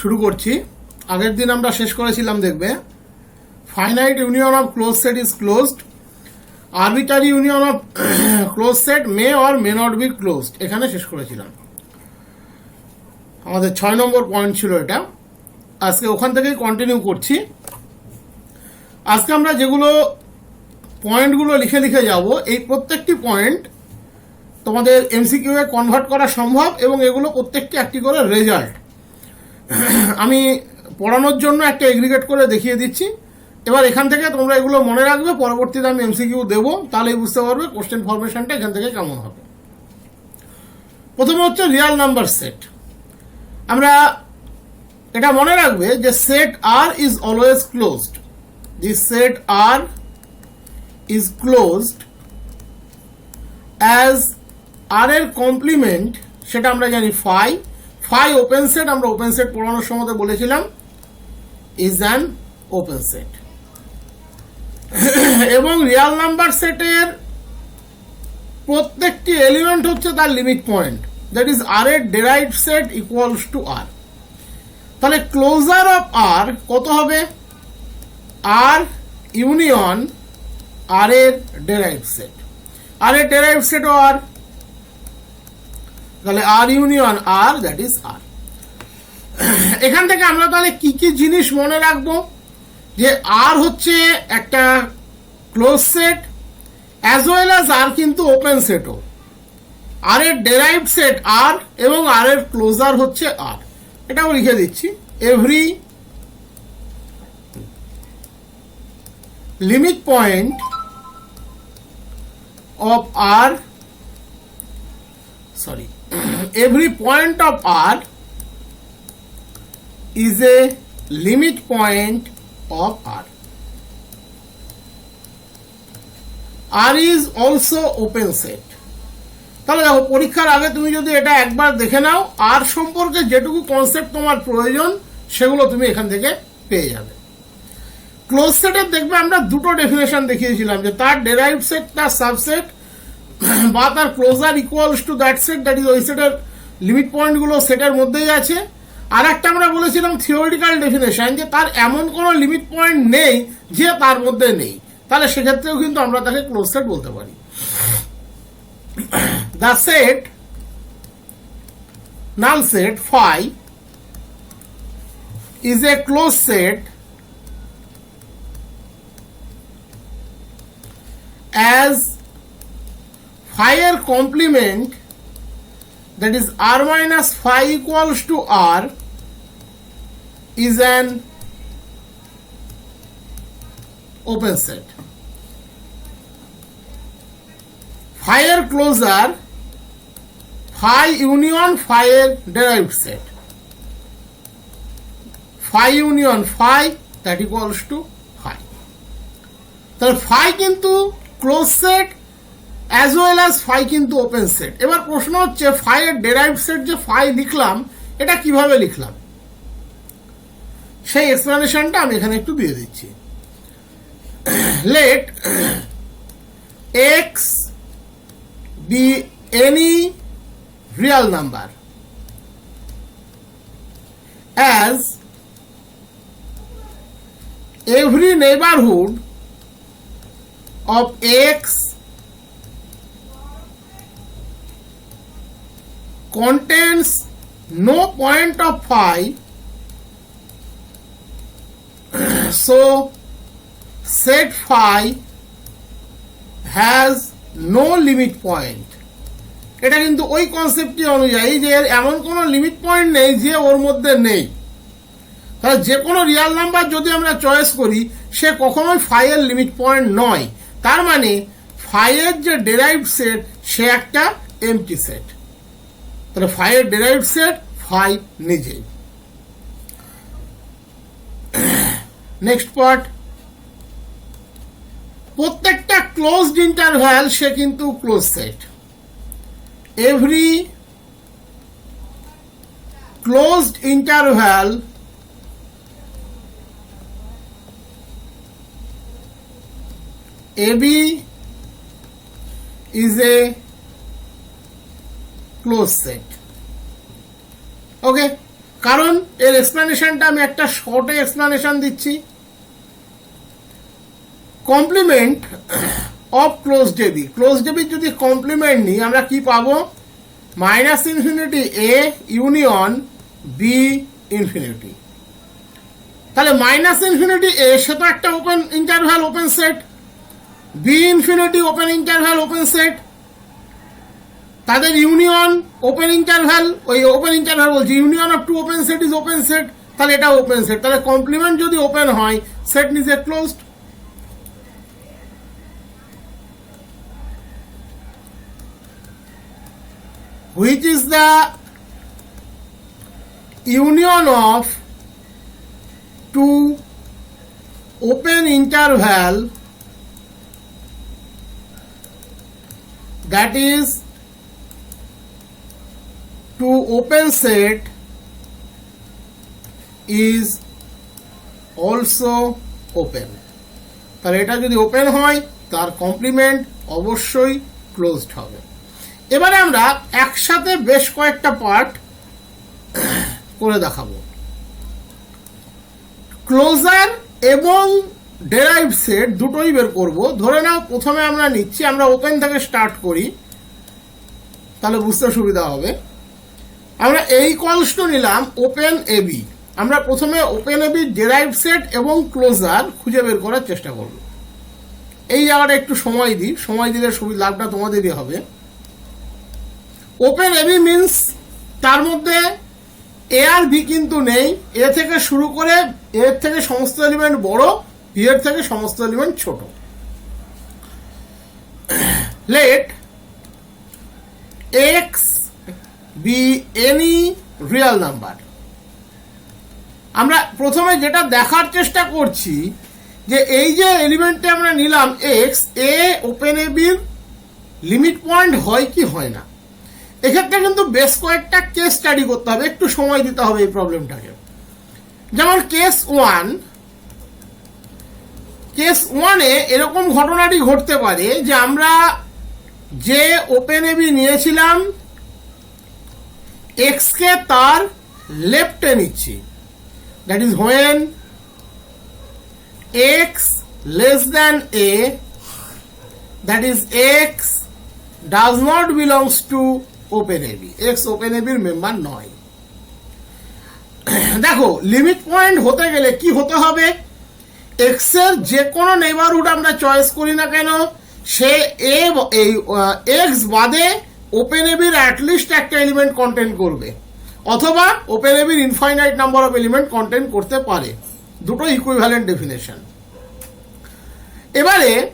শুরু করছি। আগের দিন আমরা শেষ করেছিলাম, দেখবে। Finite union of close set is closed arbitrary union of close set may or may not be closed এখানে শেষ করেছিলাম। আমাদের ছয় নম্বর পয়েন্ট ছিল এটা। আজকে ওখান থেকেই কন্টিনিউ করছি। আজকে আমরা যেগুলো পয়েন্টগুলো লিখে লিখে যাব, এই প্রত্যেকটি পয়েন্ট তোমাদের এমসিকিউ এ কনভার্ট করা সম্ভব এবং এগুলো প্রত্যেকটি একটি করে রেজাল্ট আমি পড়ানোর জন্য একটা এগ্রিগেট করে দেখিয়ে দিচ্ছি। এবার এখান থেকে তোমরা এগুলো মনে রাখবে, পরবর্তীতে আমি এমসিকিউ দেবো, তাহলেই বুঝতে পারবে কোশ্চেন ফরমেশনটা এখান থেকে কেমন হবে। প্রথমে হচ্ছে রিয়াল নাম্বার সেট আমরা এটা মনে রাখবে যে set R is always closed the set R is closed as R এর কমপ্লিমেন্ট সেটা আমরা জানি ফাই ফাই ওপেন সেট আমরা ওপেন সেট পড়ানোর সময় বলেছিলাম ইজ অ্যান ওপেন সেট এবং রিয়াল নাম্বার সেটের প্রত্যেকটি এলিমেন্ট হচ্ছে তার limit point that is R এর derive set equals to R তাহলে ক্লোজার অফ আর কত হবে? আর ইউনিয়ন আর এর ডেরাইভ সেট আর এর ডেরাইভ সেটও আর তাহলে R union, R that is R. এখান থেকে আমরা তাহলে কি কি জিনিস মনে রাখব? যে আর হচ্ছে একটা close set as well as R কিন্তু ওপেন সেটও আর এর ডেরাইভ সেট আর এবং আর এর ক্লোজার হচ্ছে আর। এটাও লিখে দিচ্ছি। Every limit point of R sorry every point of R is a limit point of R. R is also open set. তাহলে দেখো, পরীক্ষার আগে তুমি যদি এটা একবার দেখে নাও আর সম্পর্কে যেটুকু কনসেপ্ট তোমার প্রয়োজন, সেগুলো তুমি এখান থেকে পেয়ে যাবে। ক্লোজ সেটের দেখবে আমরা দুটো ডেফিনেশন দেখিয়েছিলাম, যে তার ডেরাইভ সেট তার সাবসেট বা তার closure equals to that set that is ওই সেটের লিমিট পয়েন্টগুলো সেটের মধ্যেই আছে। আর একটা আমরা বলেছিলাম থিওরিটিক্যাল ডেফিনেশন যে তার এমন কোনো লিমিট পয়েন্ট নেই যে তার মধ্যে নেই। তাহলে সেক্ষেত্রেও কিন্তু আমরা তাকে ক্লোজ সেট বলতে পারি। The set null set phi is a closed set as এর complement that is r minus phi equals to r is an open set. এর closure phi union phi derived set. phi union phi that equals to phi তাহলে phi কিন্তু close set as well as phi কিন্তু open set এবার প্রশ্ন হচ্ছে phi এর derive set যে phi লিখলাম, এটা কীভাবে লিখলাম? সেই এক্সপ্লানেশনটা আমি এখানে একটু দিয়ে দিচ্ছি। Let x be any real number as every neighborhood of x contains no point of phi. So, set phi has no limit point. এটা কিন্তু ওই কনসেপ্টটি অনুযায়ী যে এর এমন কোনো লিমিট পয়েন্ট নেই যে ওর মধ্যে নেই। তাহলে যে কোনো রিয়াল নাম্বার যদি আমরা চয়েস করি, সে কখনোই ফাইয়ের লিমিট পয়েন্ট নয়। তার মানে ফাইয়ের যে ডেরাইভ সেট সে একটা এমটি সেট তাহলে ফাইয়ের ডেরাইভ সেট ফাই নিজেই নেক্সট পার্ট প্রত্যেকটা ক্লোজড ইন্টারভ্যাল সে কিন্তু close set every closed interval AB is a closed set. Okay কারণ এর এক্সপ্লেনেশনটা আমি একটা শর্টে এক্সপ্লেনেশন দিচ্ছি। Complement of closed AB closed ডেবির যদি কমপ্লিমেন্ট নিই, আমরা কি পাবো? Minus infinity a union b infinity. তাহলে মাইনাস ইনফিনিটি এ সে তো একটা open interval open set b infinity open interval open set তাদের ইউনিয়ন ওপেন ইন্টারভ্যাল ওই ওপেন ইন্টারভ্যাল বলছি, union of two open set is open set তাহলে এটা open set তাহলে কমপ্লিমেন্ট যদি ওপেন হয় সেট নিজে closed which is the union of two open interval that is two open set is also open. তাহলে এটা যদি ওপেন হয়, তার কমপ্লিমেন্ট অবশ্যই ক্লোজড হবে। এবারে আমরা একসাথে বেশ কয়েকটা পার্ট করে দেখাবো। ক্লোজার এবং ডেরাইভ সেট দুটোই বের করব। ধরে নাও, প্রথমে আমরা নিচ্ছি, আমরা ওপেন থেকে স্টার্ট করি। তাহলে বুঝতে সুবিধা হবে। আমরা এই কলসটা নিলাম ওপেন এবি আমরা প্রথমে ওপেন এবি ডেরাইভ সেট এবং ক্লোজার খুঁজে বের করার চেষ্টা করব। এই জায়গাটা একটু সময় দিই। সময় দিলে সুবিধা লাভটা তোমাদেরই হবে। ওপেন এবি মিন্স তার মধ্যে এ আর বি কিন্তু নেই। এ থেকে শুরু করে এর থেকে সমস্ত এলিমেন্ট বড় বি এর থেকে সমস্ত এলিমেন্ট ছোট। Let x be any real number আমরা প্রথমে যেটা দেখার চেষ্টা করছি, যে এই যে এলিমেন্টটা আমরা নিলাম x A open A limit point হয় কি হয় না? এক্ষেত্রে কিন্তু বেশ কয়েকটা কেস স্টাডি করতে হবে, একটু সময় দিতে হবে এই প্রবলেমটাকে যেমন কেস ওয়ান কেস ওয়ানে এরকম ঘটনাটি ঘটতে পারে যে আমরা যে ওপেন এবি নিয়েছিলাম এক্সকে তার লেফটে নিচ্ছি। That is when x less than a that is x does not belongs to open AB x open এবির মেম্বার নয়। দেখো লিমিট পয়েন্ট হতে গেলে কি হতে হবে? এক্সের যে কোনো নেবারহুড আমরা চয়েস করি না কেন, সে এ এই এক্স বাদে ওপেন এবির অ্যাটলিস্ট একটা এলিমেন্ট কন্টেন্ট করবে। অথবা ওপেন এবির infinite number of element content করতে পারে। দুটো ইকুইভ্যালেন্ট ডেফিনেশন এবারে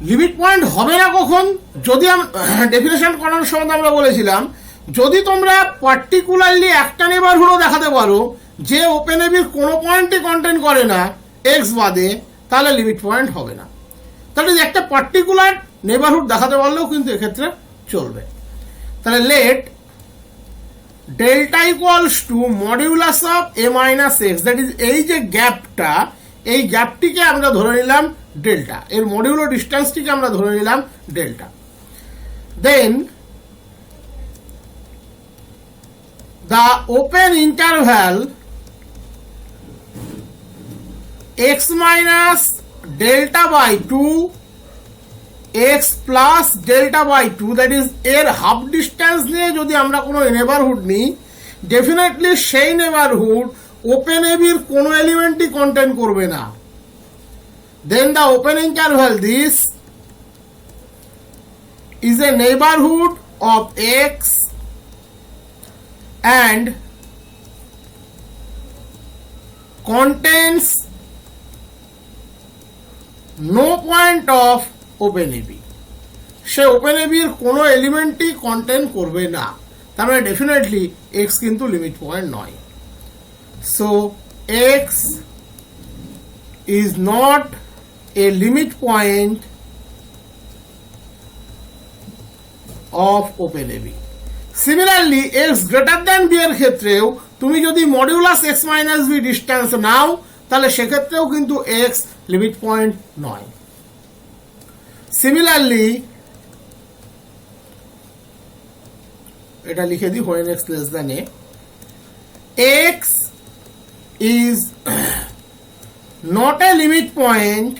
লিমিট পয়েন্ট হবে না কখন? যদি ডেফিনেশন করার সময় আমরা বলেছিলাম, যদি তোমরা পার্টিকুলারলি একটা নেবারহুডও দেখাতে পারো, যে ওপেন এবির কোনো পয়েন্টই কন্টেন্ট করে না এক্স বাদে, তাহলে লিমিট পয়েন্ট হবে না। তাহলে একটা পার্টিকুলার নেবারহুড দেখাতে পারলেও কিন্তু এক্ষেত্রে চলবে। তাহলে let delta equals to modulus of a minus x that is এই যে গ্যাপটা এই গ্যাপটিকে আমরা ধরে নিলাম ডেল্টা এর মডিউলো ডিস্টেন্সটিকে আমরা ধরে নিলাম delta then the open interval x minus delta by two x plus delta by two that is এর হাফ ডিস্টেন্স নিয়ে যদি আমরা কোনো নেবারহুড নিই ডেফিনেটলি সেই নেবারহুড ওপেন এবির কোনো এলিমেন্টই কন্টেন্ট করবে না। Then the open interval this is a neighborhood of x and contains no point of open AB সে ওপেন এবির কোনো এলিমেন্টই কন্টেন্ট করবে না। তার মানে ডেফিনেটলি এক্স কিন্তু লিমিট পয়েন্ট নয়। So x is not a limit point of open AB similarly x greater than b এর ক্ষেত্রেও তুমি যদি modulus x minus b distance নাও, তাহলে সেক্ষেত্রেও কিন্তু এক্স লিমিট পয়েন্ট নয়। সিমিলারলি এটা লিখে দিই when x less than a x is not a limit point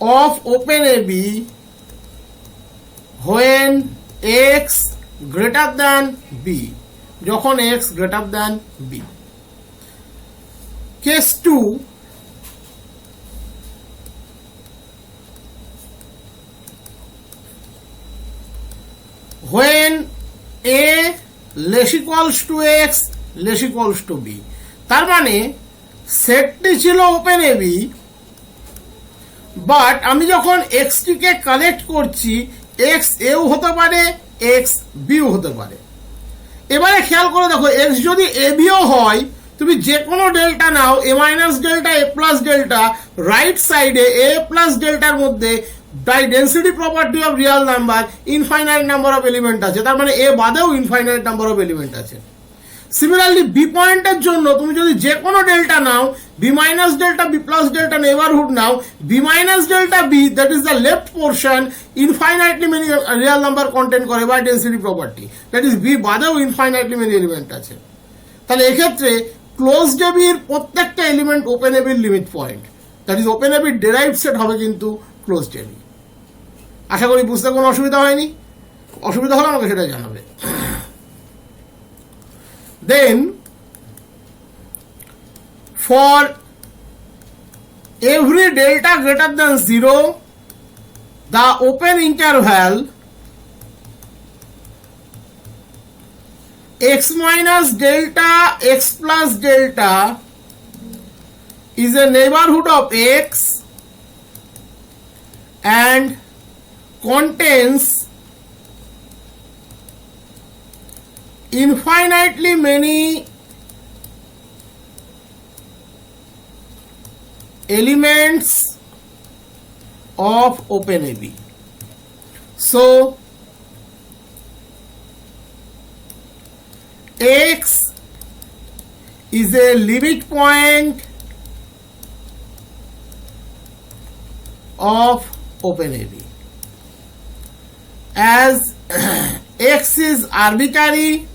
of open AB when x greater than b যখন x greater than b case 2 when a less equals to x less equals to b তার মানে সেটটি ছিল open A B but আমি যখন এক্সটিকে collect করছি x এও হতে পারে এক্স বিও হতে পারে। এবারে খেয়াল করে দেখো এক্স যদি এ বিও হয়, তুমি যে কোনো delta now a minus delta a plus delta right সাইডে এ প্লাস ডেল্টার মধ্যে by density property of real number infinite number of element আছে। তার মানে এ বাদেও ইনফাইনাইট নাম্বার অফ এলিমেন্ট আছে। সিমিলারলি বি পয়েন্টের জন্য তুমি যদি যে কোনো delta now b minus delta b plus delta neighbourhood now b minus delta b that is the left portion infinitely many real number content করে by density property that is B বাদেও infinitely many element আছে। তাহলে এক্ষেত্রে close ডেবির প্রত্যেকটা element open এবির limit point that is open এবির derive set হবে কিন্তু ক্লোজ ডেবি আশা করি বুঝতে কোনো অসুবিধা হয়নি অসুবিধা হলে আমাকে সেটা জানাবে then for every delta greater than 0 the open interval x minus delta x plus delta is a neighborhood of x and contains infinitely many elements of OpenAB. So X is a limit point of OpenAB. As X is arbitrary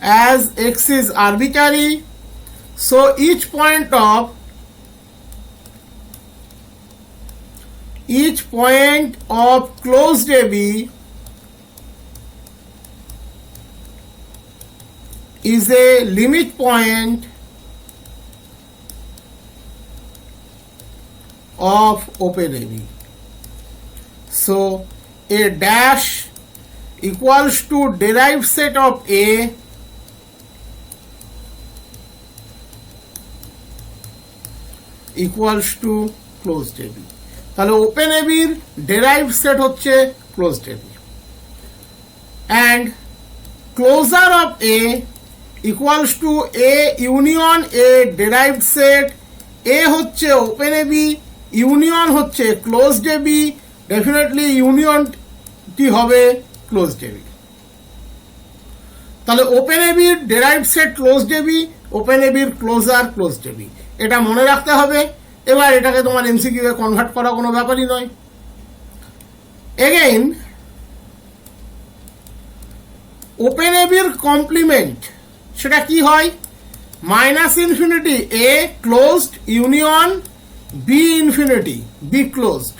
as x is arbitrary so each point of each point of closed AB is a limit point of open AB so, a dash equals to derived set of A equals to closed AB তাহলে open এবির derive set হচ্ছে closed AB and closure of A equals to A union A derived set A হচ্ছে open AB union হচ্ছে closed AB definitely ইউনিয়নটি হবে? Close ডেবি তাহলে open এবির derive set closed AB open এবির ক্লোজার ক্লোজ ডেবি এটা মনে রাখতে হবে। এবার এটাকে তোমার এমসিকিউ এ কনভার্ট করা কোনো ব্যাপারই নয়। এগেইন ওপেন এবির কমপ্লিমেন্ট সেটা কি হয়? Minus infinity a closed union b infinity b closed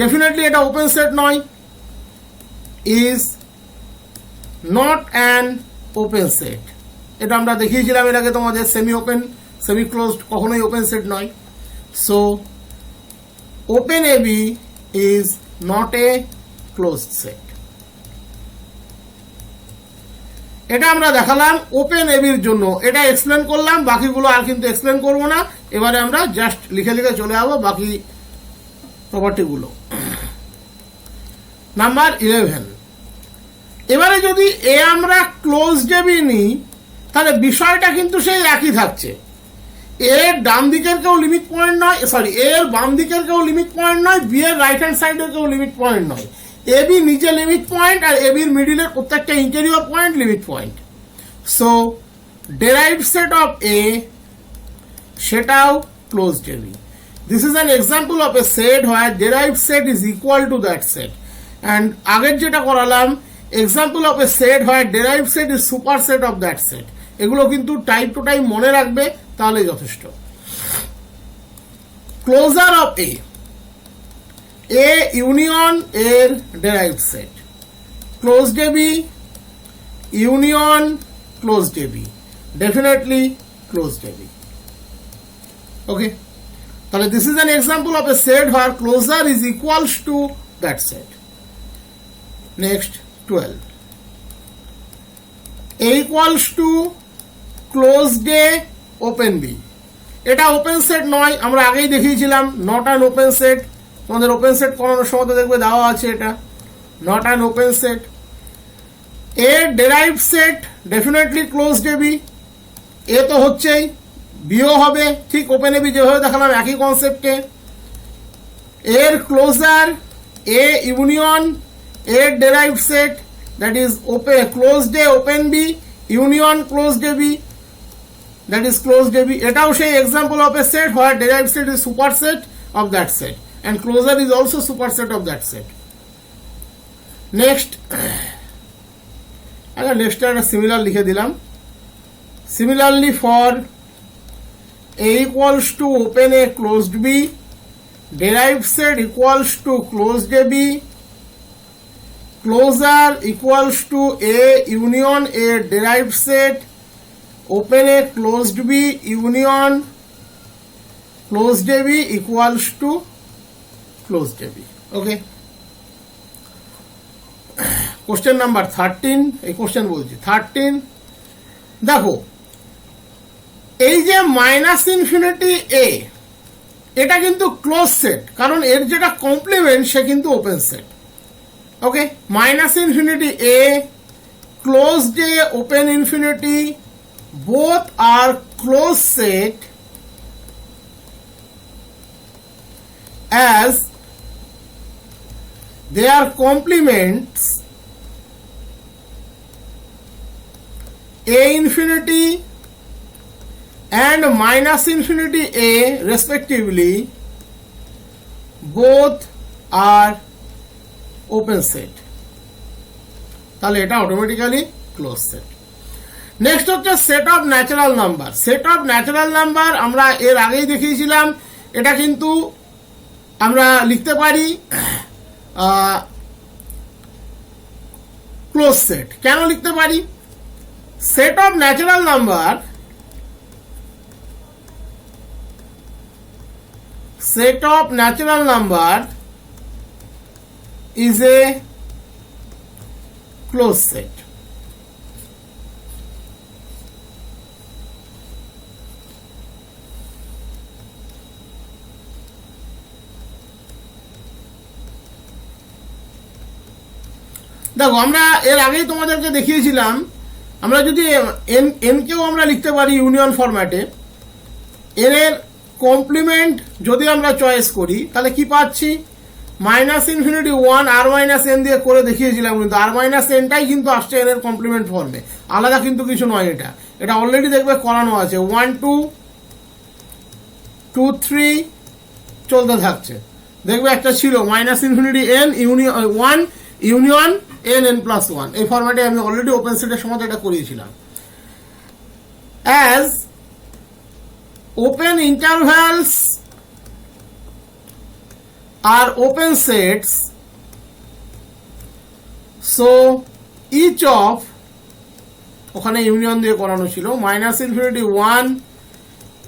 definitely এটা ওপেন সেট নয়। Is not an open set এটা আমরা দেখিয়েছিলাম এর আগে তোমাদের সেমি ওপেন সেমি ক্লোজড কখনোই ওপেন সেট নয়। So open AB is not a closed set এটা আমরা দেখালাম ওপেন এবির জন্য। এটা এক্সপ্লেন করলাম, বাকিগুলো আর কিন্তু এক্সপ্লেন করব না। এবারে আমরা জাস্ট লিখে লিখে চলে যাব, বাকি প্রপার্টিগুলো নাম্বার ইলেভেন এবারে যদি এ আমরা ক্লোজ ডেবি নিই, তাহলে বিষয়টা কিন্তু সেই একই থাকছে। এর ডান দিকের কেউ লিমিট পয়েন্ট নয় সরি এর বাম দিকের কেউ লিমিট পয়েন্ট নয়, বি এর রাইট হ্যান্ড সাইডের কেউ লিমিট পয়েন্ট নয়। এ বি নিচে লিমিট পয়েন্ট আর এ বির মিডিলের প্রত্যেকটা interior point limit point so derive set of A সেটাও closed AB this is an example of a set where derive set is equal to that set and আগের যেটা করালাম example of a set হয় derive set is super set of that set এগুলো কিন্তু type two type মনে রাখবে তাহলে যথেষ্ট। Closure of A A union এর derive set closed AB union closed AB definitely closed AB okay তাহলে this is an example of a set where closure is equals to that set next twelve A equals to closed a open b এটা open set নয়, আমরা আগেই দেখিয়েছিলাম not an open set তোমাদের open set করানোর সময় তো দেখবে দেওয়া আছে এটা। Not an open set A derive set definitely closed a b a তো হচ্ছেই বিও হবে, ঠিক ওপেন এবি যেভাবে দেখালাম একই কনসেপ্টে এর ক্লোজার এ ইউনিয়ন এর derive set that is open closed a open b union closed a b that is closed a b এটাও সেই example of a set where derive set is super set of that set and closure is also super set of that set next আচ্ছা নেক্সটটা একটা similar লিখে দিলাম। Similarly for a equals to open a closed b derived set equals to closed a b closure equals to a union a derived set open a closed b union closed a b equals to closed a b okay question number thirteen এই question বলছি thirteen দেখো এই যে minus infinity এ এটা কিন্তু close set কারণ এর যেটা কমপ্লিমেন্ট সে কিন্তু open set okay minus infinity a closed a open infinity both are closed set as they are complements a infinity and minus infinity a respectively, both are open set. তাহলে এটা automatically close set next হচ্ছে set of natural number set of natural number আমরা এর আগেই দেখিয়েছিলাম। এটা কিন্তু আমরা লিখতে পারি ক্লোজ সেট কেন লিখতে পারি? Set of natural number set of natural number is a closed set. দেখো, আমরা এর আগেই তোমাদেরকে দেখিয়েছিলাম, আমরা যদি এন, এনকেও আমরা লিখতে পারি ইউনিয়ন ফরম্যাটে এর কমপ্লিমেন্ট যদি আমরা চয়েস করি, তাহলে কি পাচ্ছি? মাইনাস ইনফিনিটি ওয়ান, আর মাইনাস এন দিয়ে করে দেখিয়েছিলাম কিন্তু আর মাইনাস এনটাই কিন্তু আসছে এন এর কমপ্লিমেন্ট ফর্মে। আলাদা কিন্তু কিছু নয় এটা। এটা অলরেডি দেখবে করানো আছে। ওয়ান, টু টু, থ্রি চলতে থাকছে। দেখবে একটা ছিল minus infinity n union one, union, n n plus one. এই ফর্ম্যাটে আমি অলরেডি ওপেন সেটের সময় এটা করিয়েছিলাম। As open intervals are open sets. So, each of, ওখানে ইউনিয়ন দিয়ে করানো ছিল minus infinity one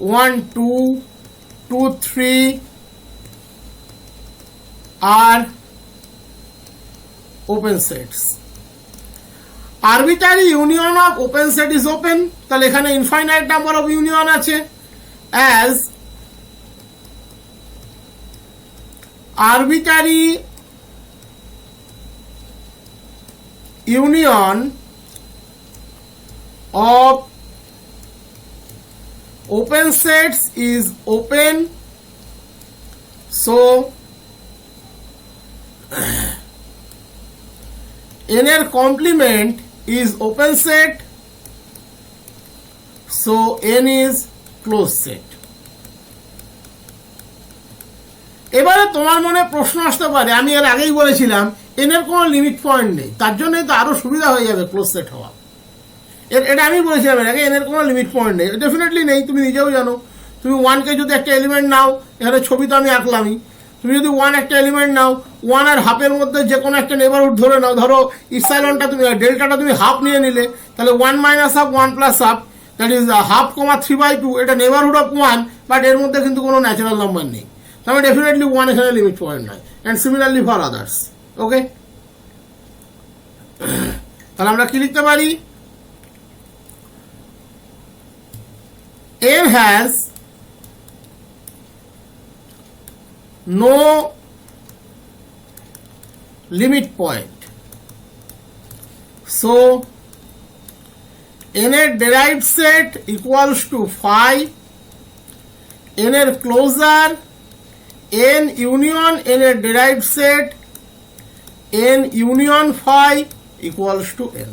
one two two three R open sets arbitrary union of open set is open তাহলে এখানে ইনফাইনাইট নাম্বার অফ ইউনিয়ন আছে। As arbitrary union of open sets is open so n complement is open set so n is close set এবারে তোমার মনে প্রশ্ন আসতে পারে, আমি এর আগেই বলেছিলাম এন এর কোনো লিমিট পয়েন্ট নেই, তার জন্যই তো আরও সুবিধা হয়ে যাবে ক্লোজ সেট হওয়া। এর, এটা আমি বলেছিলাম এর আগে এন এর কোনো লিমিট পয়েন্ট নেই ডেফিনেটলি নেই, তুমি নিজেও জানো। তুমি ওয়ানকে যদি একটা এলিমেন্ট নাও, এখানে ছবি তো আমি আঁকলামই। তুমি যদি ওয়ান একটা এলিমেন্ট নাও ওয়ান আর হাফের মধ্যে যে কোনো একটা নেবারহুড ধরে নাও, ধরো ইসাইলনটা তুমি ডেল্টাটা তুমি হাফ নিয়ে নিলে, তাহলে one minus half one plus half that is half comma three by two এটা নেবারহুড অফ ওয়ান বাট এর মধ্যে কিন্তু কোনো ন্যাচারাল নাম্বার নেই। তাহলে ডেফিনেটলি ওয়ান এখানে লিমিট পয়েন্ট নয় and similarly for others okay তাহলে আমরা কি লিখতে পারি? N has no limit point so n এর derive set equals to phi n এর ক্লোজার n ইউনিয়ন n এর derive set n union phi equals to n.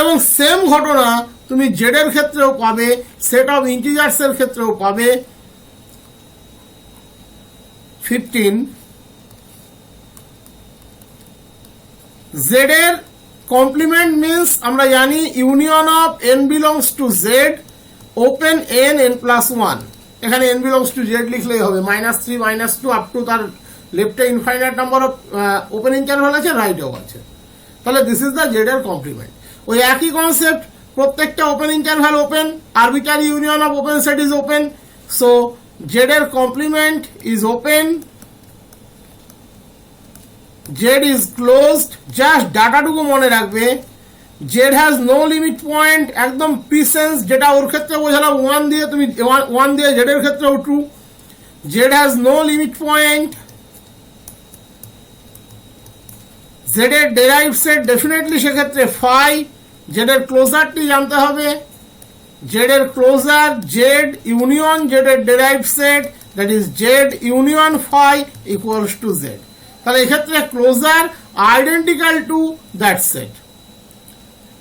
এবং সেম ঘটনা তুমি জেডের ক্ষেত্রেও পাবে সেট অফ ইন্টিজার্সের ক্ষেত্রেও পাবে। ফিফটিন জেডের কমপ্লিমেন্ট মিনস আমরা জানি union of n belongs to Z open n n plus one এখানে এন বিলংস টু জেড লিখলেই হবে। Minus three minus two up to তার লেফটে infinite number of open interval আছে রাইটেও আছে। তাহলে দিস ইজ দ্য জেড এর কমপ্লিমেন্ট ওই একই কনসেপ্ট প্রত্যেকটা open interval open arbitrary union of open set is open so Z এর complement is open Z is closed, just ডাটাটুকু মনে রাখবে। Z has no limit point, একদম প্রিসেন্স যেটা ওর ক্ষেত্রে বোঝালাম ওয়ান দিয়ে তুমি, ওয়ান দিয়ে জেড এর ক্ষেত্রেও true. Z has no limit point. Z এর ডেরাইভ সেট ডেফিনেটলি সেক্ষেত্রে ফাই। জেড এর ক্লোজারটি জানতে হবে। জেড এর ক্লোজার, জেড ইউনিয়ন জেড এর derive set, that is Z union phi equals to Z. তাহলে এক্ষেত্রে closure identical to that set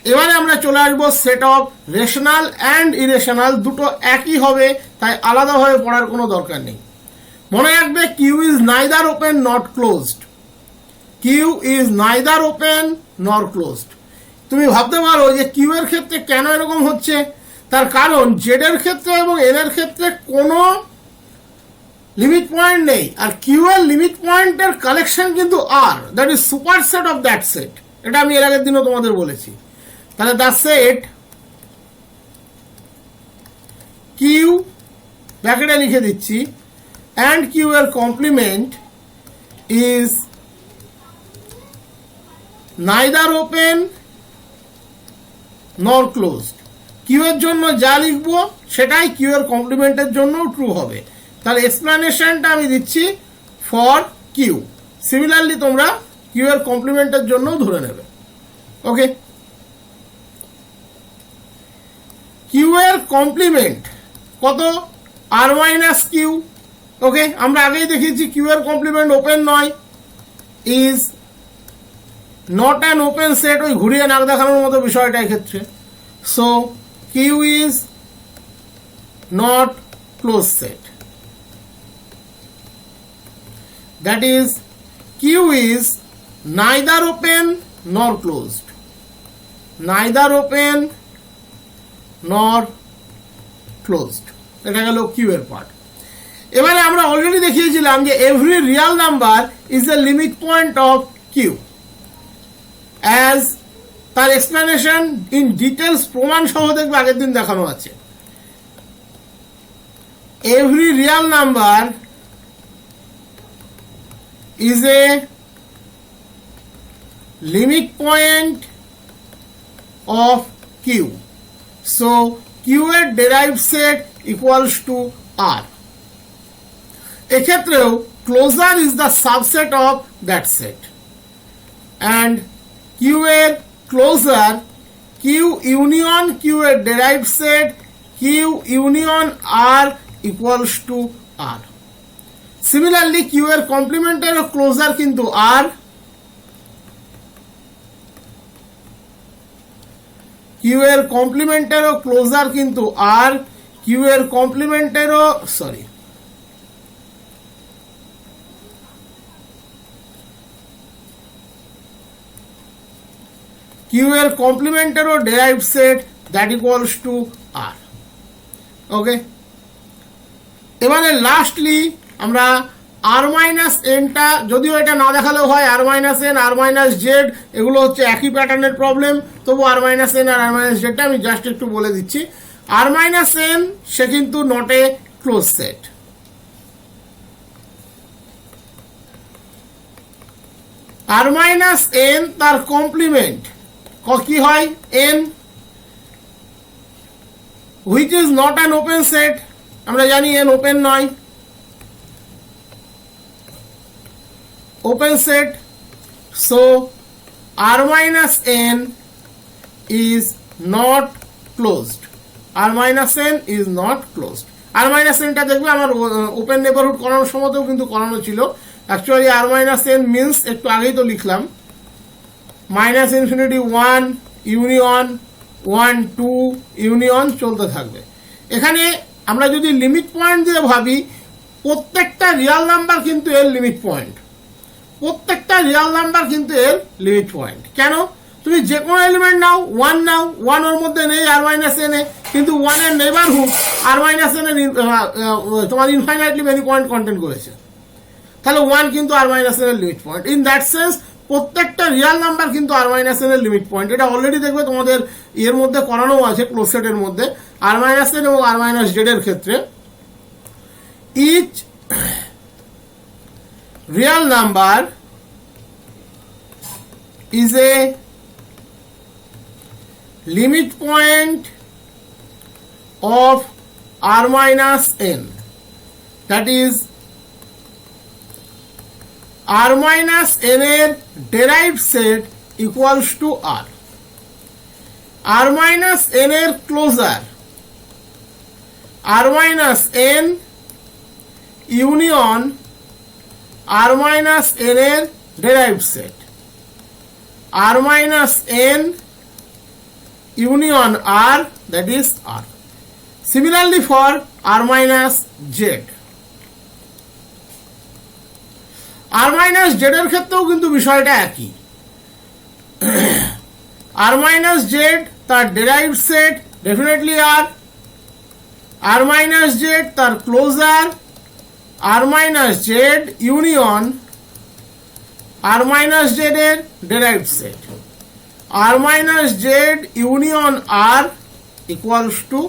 এবারে আমরা চলে আসব set of rational and irrational দুটো একই হবে, তাই আলাদাভাবে পড়ার কোনো দরকার নেই। মনে রাখবে Q is neither open not closed Q is neither open nor closed তুমি ভাবতে পারো যে কিউ এর ক্ষেত্রে কেন এরকম হচ্ছে? তার কারণ জেড এর ক্ষেত্রে এবং এন এর ক্ষেত্রে কোনো লিমিট পয়েন্ট নেই। আর কিউ এর লিমিট পয়েন্টের কালেকশন কিন্তু R that is super set of that set এটা আমি এর আগের দিনও তোমাদের বলেছি। তাহলে দ্য সেট কিউ ব্যাকেটে লিখে দিচ্ছি। অ্যান্ড কিউ এর complement is neither open nor closed Q এর জন্য যা লিখব, সেটাই কিউ এর কমপ্লিমেন্টের জন্য ট্রু হবে। তাহলে এক্সপ্লানেশনটা আমি দিচ্ছি ফর কিউ সিমিলারলি তোমরা কিউ এর কমপ্লিমেন্টের জন্য ধরে নেবে। ওকে কিউ এর কমপ্লিমেন্ট কত? আর মাইনাস কিউ ওকে আমরা আগেই দেখিয়েছি কিউ এর কমপ্লিমেন্ট ওপেন নয়। Is not an open set ওই ঘুরিয়ে নাক দেখানোর মতো বিষয়টা এক্ষেত্রে। So Q is not close set that is Q is neither open nor closed neither open nor closed এটা গেল কিউ এর পার্ট এবারে আমরা অলরেডি দেখিয়েছিলাম যে every real number is a limit point of Q as তার explanation in details প্রমাণ সহ দেখবে আগের দিন দেখানো আছে। Every real number is a limit point of Q so Q এর derive set equals to R এক্ষেত্রেও closure is the subset of that set and Q এর ক্লোজার কিউ ইউনিয়ন কিউ এর derive set Q union R equals to R similarly Q এর কমপ্লিমেন্টের closure কিন্তু আর Q এর কমপ্লিমেন্টেরও closure কিন্তু আর Q এর কমপ্লিমেন্টেরও sorry Q এর কমপ্লিমেন্টেরও derive set that equals to R okay এবারে লাস্টলি আমরা আর মাইনাস এনটা যদিও এটা না দেখালেও হয় R minus N R minus Z এগুলো হচ্ছে একই প্যাটার্নের প্রবলেম তবু আর মাইনাস এন আর আর মাইনাস জেডটা আমি জাস্ট একটু বলে দিচ্ছি। আর মাইনাস এন সে কিন্তু not a close set R minus N তার কমপ্লিমেন্ট কি হয়? N which is not an open set আমরা জানি এন ওপেন নয়। Open set. So, r minus n is not closed. R minus n is not closed. R minus n টা দেখবে আমার open neighbourhood করানোর সময়তেও কিন্তু করানো ছিল। Actually r minus n means একটু আগেই তো লিখলাম। Minus infinity one union one two union চলতে থাকবে। এখানে আমরা যদি লিমিট পয়েন্ট দিয়ে ভাবি, প্রত্যেকটা রিয়াল নাম্বার কিন্তু এর লিমিট পয়েন্ট প্রত্যেকটা রিয়াল নাম্বার কিন্তু এর লিমিট পয়েন্ট কেন? তুমি যে কোনো এলিমেন্ট নাও ওয়ান নাও ওয়ান ওর মধ্যে নেই আর মাইনাস এ কিন্তু ওয়ানের নেবারহুড আর মাইনাস এন তোমার ইনফাইনাইটলি মেনি পয়েন্ট কন্টেন্ট করেছে। তাহলে ওয়ান কিন্তু আর মাইনাস এন এর limit point in that sense প্রত্যেকটা রিয়াল নাম্বার কিন্তু আর মাইনাস এন এর লিমিট পয়েন্ট এটা অলরেডি দেখবে তোমাদের এর মধ্যে করানো আছে ক্লোসেটের মধ্যে। আর মাইনাস এন এবং আর মাইনাস জেড এর ক্ষেত্রে each real number is a limit point of r minus n that is r minus n এর derived set equals to r r minus n এর closer r minus n union R minus N এর derive set R minus N union R that is R similarly for R minus Z R minus Z এর ক্ষেত্রেও কিন্তু বিষয়টা একই। R minus Z তার derive set definitely R R minus Z তার closure R minus Z union R minus Z এর derive set R minus Z union R equals to